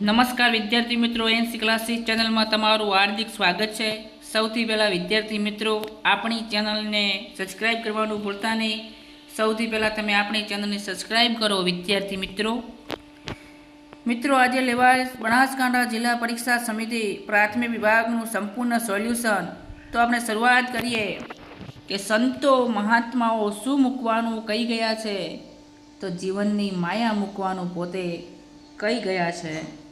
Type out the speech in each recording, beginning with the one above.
નમસ્કાર વિદ્યાર્થી મિત્રો એનસી ક્લાસીસ ચેનલમાં તમારું હાર્દિક સ્વાગત છે. સૌથી પહેલાં વિદ્યાર્થી મિત્રો, આપણી ચેનલને સબસ્ક્રાઈબ કરવાનું ભૂલતા નહીં. સૌથી પહેલાં તમે આપણી ચેનલને સબસ્ક્રાઈબ કરો વિદ્યાર્થી મિત્રો. મિત્રો, આજે લેવાય બનાસકાંઠા જિલ્લા પરીક્ષા સમિતિ પ્રાથમિક વિભાગનું સંપૂર્ણ સોલ્યુશન. તો આપણે શરૂઆત કરીએ કે સંતો મહાત્માઓ શું મૂકવાનું કહી ગયા છે? તો જીવનની માયા મૂકવાનું પોતે કહી ગયા છે.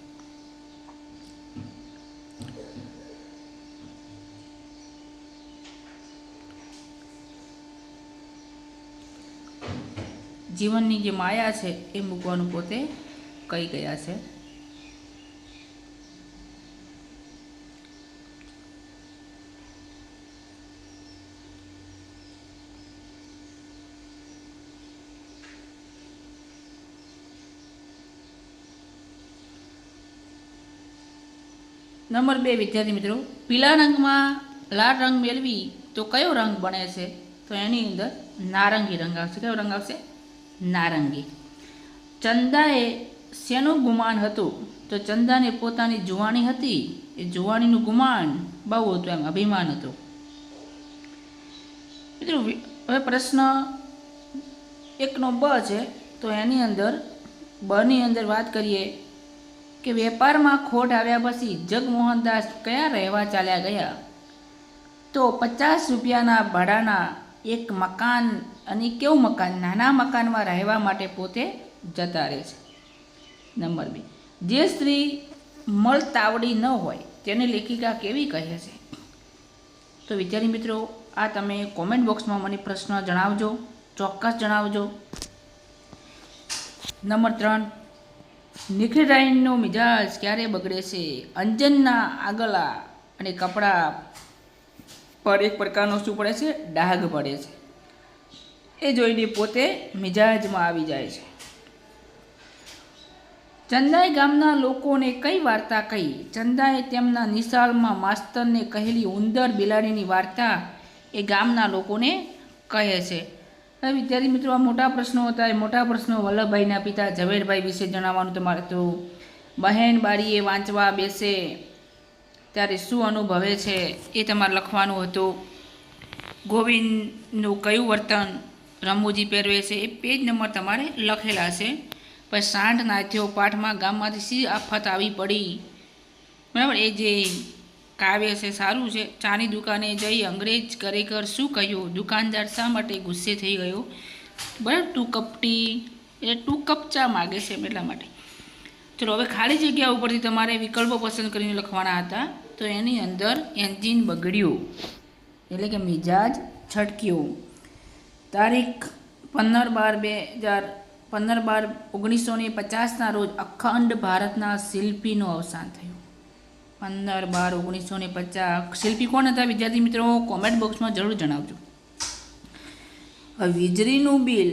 જીવનની જે માયા છે, એ મૂકવાનું પોતે કહી ગયા છે. નંબર બે, વિદ્યાર્થી મિત્રો પીલા રંગમાં લાલ રંગ મેળવી તો કયો રંગ બને છે? તો એની અંદર નારંગી રંગ આવશે. કયો રંગ આવશે? નારંગી. ચંદાએ શેનું ગુમાન હતું? તો ચંદાને પોતાની જુવાણી હતી. એ જુવાણીનું ગુમાન બહુ હતું એમ, અભિમાન હતું. મિત્રો હવે પ્રશ્ન એકનો બ છે. તો એની અંદર, બની અંદર વાત કરીએ કે વેપારમાં ખોટ આવ્યા પછી જગમોહનદાસ કયા રહેવા ચાલ્યા ગયા? તો પચાસ રૂપિયાના ભાડાના એક મકાન અને કેવું મકાન? નાના મકાનમાં રહેવા માટે પોતે જતા રહે છે. નંબર બે. જે સ્ત્રી મળતાવડી ન હોય, તેને લેખિકા કેવી કહે છે? તો વિદ્યાર્થી મિત્રો, આ તમે કોમેન્ટ બોક્સમાં મને પ્રશ્ન જણાવજો, ચોક્કસ જણાવજો. નંબર ત્રણ. નિખિલરાયનો મિજાજ ક્યારે બગડે છે? અંજનના આગલા અને કપડાં પર એક પ્રકારનો શું પડે છે? ડાઘ પડે છે. એ જોઈને પોતે મિજાજમાં આવી જાય છે. ચંદાઈ ગામના લોકોને કઈ વાર્તા કહી? ચંદાએ તેમના નિશાળમાં માસ્તરને કહેલી ઉંદર બિલાડીની વાર્તા એ ગામના લોકોને કહે છે. વિદ્યાર્થી મિત્રો, આ મોટા પ્રશ્નો હતા. એ મોટા પ્રશ્નો વલ્લભભાઈના પિતા ઝવેરભાઈ વિશે જણાવવાનું તમારે તો બહેન બારીએ વાંચવા બેસે, ત્યારે શું અનુભવે છે એ તમારે લખવાનું હતું. ગોવિંદનું કયું વર્તન રમૂજી પહેરવે છે, એ પેજ નંબર તમારે લખેલા છે. પછી સાંઠ નાથ્યો પાઠમાં ગામમાંથી સી આફત આવી પડી? બરાબર? એ જે કાવ્ય છે, સારું છે. ચાની દુકાને જઈ અંગ્રેજ ખરેખર શું કહ્યું? દુકાનદાર શા માટે ગુસ્સે થઈ ગયો? બરાબર? ટુ કપટી? એટલે તું કપચા માગે છે એટલા માટે. ચલો, હવે ખાલી જગ્યા ઉપરથી તમારે વિકલ્પો પસંદ કરીને લખવાના હતા. તો એની અંદર એન્જિન બગડ્યું. એટલે કે મિજાજ છટક્યો. તારીખ પંદર બાર બે હજાર પંદર બાર ઓગણીસો ને પચાસના રોજ અખંડ ભારતના શિલ્પીનું અવસાન થયું. પંદર બાર ઓગણીસો ને પચાસ શિલ્પી કોણ હતા? વિદ્યાર્થી મિત્રો કોમેન્ટ બોક્સમાં જરૂર જણાવજો. વીજળીનું બિલ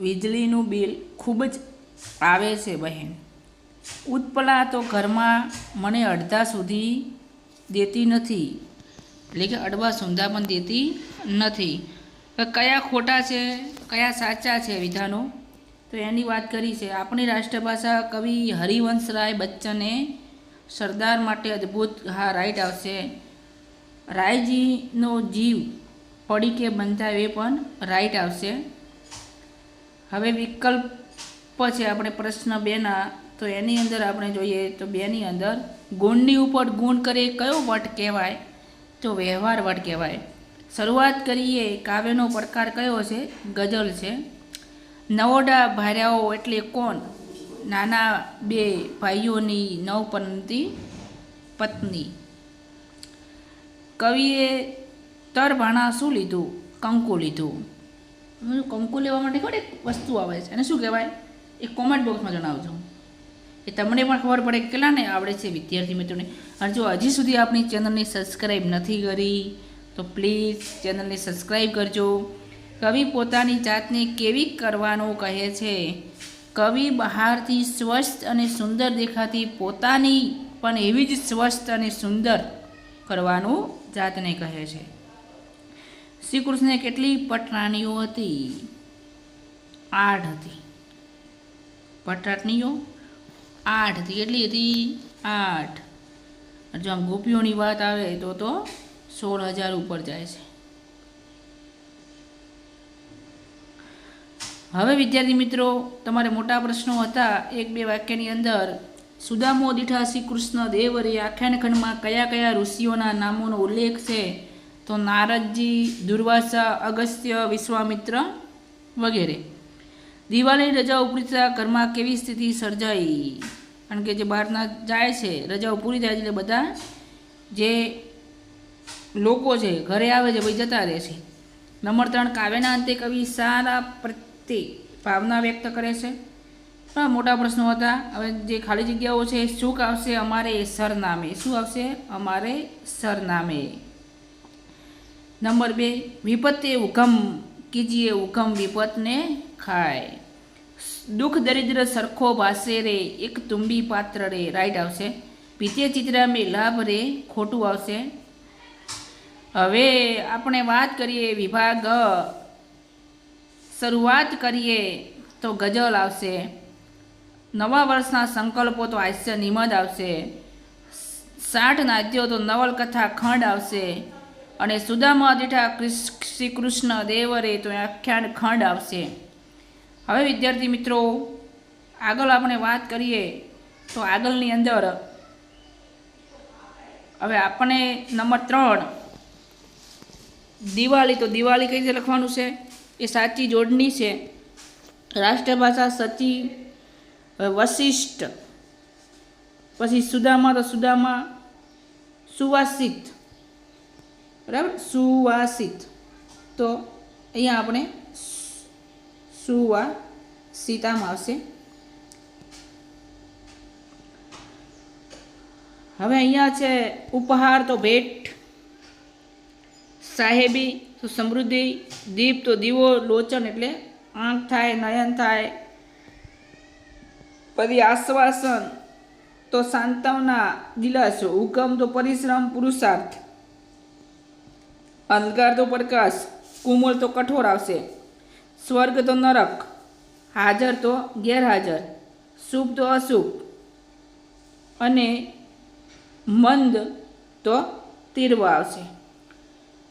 વીજળીનું બિલ ખૂબ જ આવે છે બહેન. ઉત્પલા તો ઘરમાં મને અડધા સુધી દેતી નથી. એટલે કે અડવા સુંધા પણ દેતી નથી. કયા ખોટા છે, કયા સાચા છે વિધાનો? તો એની વાત કરી છે. આપણી રાષ્ટ્રભાષા કવિ હરિવંશરાય બચ્ચને સરદાર માટે અદ્ભુત હા રાઈટ આવશે. રાયજીનો જીવ પડી કે બંધાય એ પણ રાઈટ આવશે. હવે વિકલ્પ છે આપણે પ્રશ્ન બેના. તો એની અંદર આપણે જોઈએ તો બેની અંદર ગુણની ઉપર ગુણ કરે કયો વટ કહેવાય? તો વ્યવહાર વટ કહેવાય. શરૂઆત કરીએ કાવ્યનો પડકાર કયો છે? ગઝલ છે. નવોડા ભાર્યાઓ એટલે કોણ? નાના બે ભાઈઓની નવપંથી પત્ની. કવિએ તરભાણા શું લીધું? કંકુ લીધું. કંકુ લેવા માટે ખબર એક વસ્તુ આવે છે. અને શું કહેવાય? એ કોમેન્ટ બોક્સમાં જણાવજો. એ તમને પણ ખબર પડે કેટલાને આવડે છે વિદ્યાર્થી મિત્રોને. અને જો હજી સુધી આપણી ચેનલને સબસ્ક્રાઈબ નથી કરી. તો પ્લીઝ ચેનલને સબસ્ક્રાઈબ કરજો. કવિ પોતાની જાતને કેવી કરવાનું કહે છે? કવિ બહારથી સ્વસ્થ અને સુંદર દેખાતી પોતાની પણ એવી જ સ્વસ્થ અને સુંદર કરવાનું જાતને કહે છે. શ્રી કૃષ્ણને કેટલી પટરાણીઓ હતી? આઠ હતી. પટરાણીઓ આઠ હતી. કેટલી હતી? આઠ. જો આમ ગોપીઓની વાત આવે તો તો સોળ હજાર ઉપર જાય છે. હવે વિદ્યાર્થી મિત્રો, તમારે મોટા પ્રશ્નો હતા. એક, બે વાક્યની અંદર, સુદામો દીઠા શ્રી કૃષ્ણ દેવરે આખ્યાનખંડમાં કયા કયા ઋષિઓના નામોનો ઉલ્લેખ છે? તો નારદજી, દુર્વાસા, અગસ્ત્ય, વિશ્વામિત્ર વગેરે. દિવાળીની રજાઓ પૂરી થતાં ઘરમાં કેવી સ્થિતિ સર્જાઈ? કારણ કે જે બહારના જાય છે રજાઓ પૂરી થાય એટલે બધા જે લોકો છે ઘરે આવે છે, ભાઈ જતા રહે છે. નંબર ત્રણ, કાવ્યના અંતે કવિ સારા પ્રત્યે ભાવના વ્યક્ત કરે છે. આ મોટા પ્રશ્નો હતા. હવે જે ખાલી જગ્યાઓ છે, શું આવશે અમારે સરનામે? શું આવશે અમારે સરનામે? નંબર બે, વિપત્તે હુકમ કીજીએ હુકમ વિપતને ખાય. દુઃખ દરિદ્ર સરખો ભાસે રે, એક તુંબી પાત્ર રે. રાઈટ આવશે. પીતે ચિત્રા મેં લાભ રે, ખોટું આવશે. હવે આપણે વાત કરીએ વિભાગ શરૂઆત કરીએ તો ગઝલ આવશે. નવા વર્ષના સંકલ્પો તો હાસ્ય નિમદ આવશે. સાઠ નાદ્યો તો નવલકથા ખંડ આવશે. અને સુદામા દીઠા શ્રી કૃષ્ણ દેવરે તો આખ્યાન ખંડ આવશે. હવે વિદ્યાર્થી મિત્રો, આગળ આપણે વાત કરીએ તો આગળની અંદર. હવે આપણે નંબર ત્રણ દિવાળી તો દિવાળી કઈ રીતે લખવાનું છે? એ સાચી જોડણી છે. રાષ્ટ્રભાષા સચી વશિષ્ઠ. પછી સુદામા તો સુદામા, સુવાસિત. બરાબર? સુવાસિત. તો અહીંયા આપણે સુવા સીતામાં આવશે. હવે અહીંયા છે ઉપહાર તો ભેટ. સાહેબી તો સમૃદ્ધિ દીપ તો દીવો, લોચન એટલે આંખ થાય, નયન થાય. પછી આશ્વાસન તો સાંતવના દિલાસો, હુકમ તો પરિશ્રમ, પુરુષાર્થ. અંધકાર તો પ્રકાશ, કુમળ તો કઠોર આવશે. સ્વર્ગ તો નરક, હાજર તો ગેરહાજર, શુભ તો અશુભ. અને મંદ તો તીર્વ આવશે.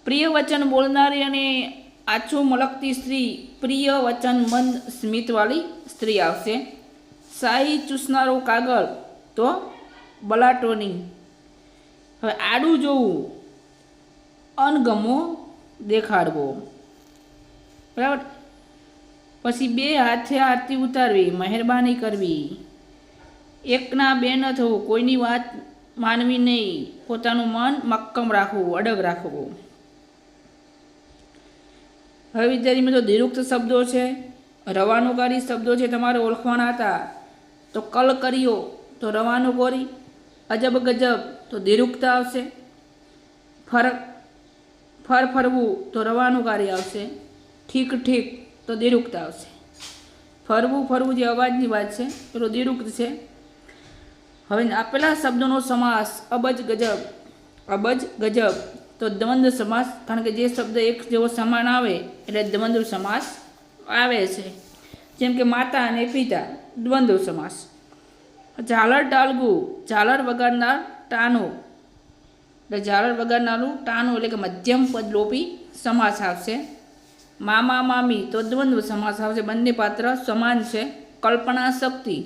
પ્રિય વચન બોલનારી અને આછું મલકતી સ્ત્રી પ્રિય વચન મંદ સ્મિતવાળી સ્ત્રી આવશે. શાહી ચૂસનારો કાગળ તો બલાટોની. હવે આડું જોવું. અનગમો દેખાડવો. બરાબર? પછી બે હાથે આરતી ઉતારવી, મહેરબાની કરવી. એકના બે ન થવું, કોઈની વાત માનવી નહીં. પોતાનું મન મક્કમ રાખવું, અડગ રાખવું. હવે વિદ્યાર્થી મિત્રો દિરુક્ત શબ્દો છે રવાનુકારી શબ્દો છે તમારે ઓળખવાના હતા. તો કલ કર્યો, તો રવાનું કોરી અજબ ગજબ, તો દિરુક્ત આવશે. ફરક ફર ફરવું, તો રવાનુકારી આવશે. ઠીક ઠીક, તો દિરુક્ત આવશે. ફરવું ફરવું જે અવાજની વાત છે પેલો દિરુક્ત છે. હવે આપેલા શબ્દોનો સમાસ અબજ ગજબ અબજ ગજબ તો દ્વંદ્વ સમાસ, કારણ કે જે શબ્દ એક જેવો સમાન આવે, એટલે દ્વંદ્વ સમાસ આવે છે. જેમ કે માતા અને પિતા દ્વંદ્વ સમાસ. ઝાલર ટાળગું ઝાલર વગાડનાર ટાનું. એટલે ઝાલર વગાડનારું ટાનું એટલે કે મધ્યમ પદલોપી સમાસ આવશે. મામા, મામી, તો દ્વંદ્વ સમાસ આવશે. બંને પાત્ર સમાન છે. કલ્પના શક્તિ,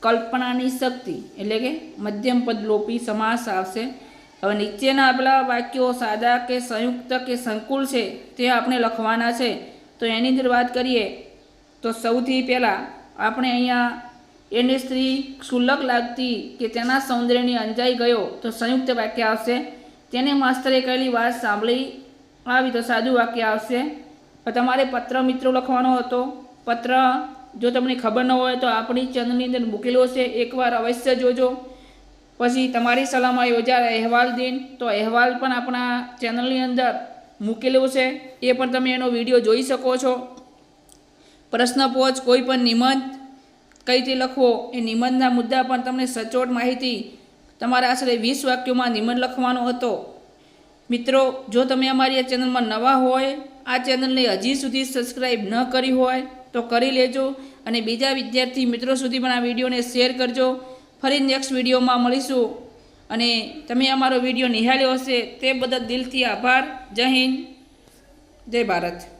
કલ્પનાની શક્તિ એટલે કે મધ્યમ પદલોપી સમાસ આવશે. હવે નીચેના આપેલા વાક્યો સાદા કે સંયુક્ત કે સંકુલ છે તે આપણે લખવાના છે. તો એની અંદર વાત કરીએ તો સૌથી પહેલાં આપણે અહીંયા એને સ્ત્રી ક્ષુલ્લક લાગતી કે તેના સૌંદર્યની અંજાઈ ગયો તો સંયુક્ત વાક્ય આવશે. તેને માસ્તરે કહેલી વાત સાંભળી આવી તો સાદું વાક્ય આવશે. તમારે પત્ર મિત્રો લખવાનો હતો. પત્ર જો તમને ખબર ન હોય તો આપણી ચંદની અંદર મૂકેલો છે. એકવાર અવશ્ય જોજો. પછી તમારી સલાહમાં યોજાયેલ અહેવાલ દિન, તો અહેવાલ પણ આપણા ચેનલની અંદર મૂકેલું છે. એ પણ તમે એનો વીડિયો જોઈ શકો છો. પ્રશ્ન પહોંચ કોઈ પણ નિબંધ કઈ રીતે લખવો, એ નિબંધના મુદ્દા પણ તમને સચોટ માહિતી તમારા આશરે વીસ વાક્યોમાં નિબંધ લખવાનો હતો. મિત્રો, જો તમે અમારી આ ચેનલમાં નવા હોય, આ ચેનલને હજી સુધી સબસ્ક્રાઈબ ન કરી હોય, તો કરી લેજો અને બીજા વિદ્યાર્થી મિત્રો સુધી પણ આ વિડીયોને શેર કરજો. ફરી નેક્સ્ટ વિડીયોમાં મળીશું. અને તમે અમારો વીડિયો નિહાળ્યો હશે તે બદલ દિલથી આભાર. જય હિન્દ. જય ભારત.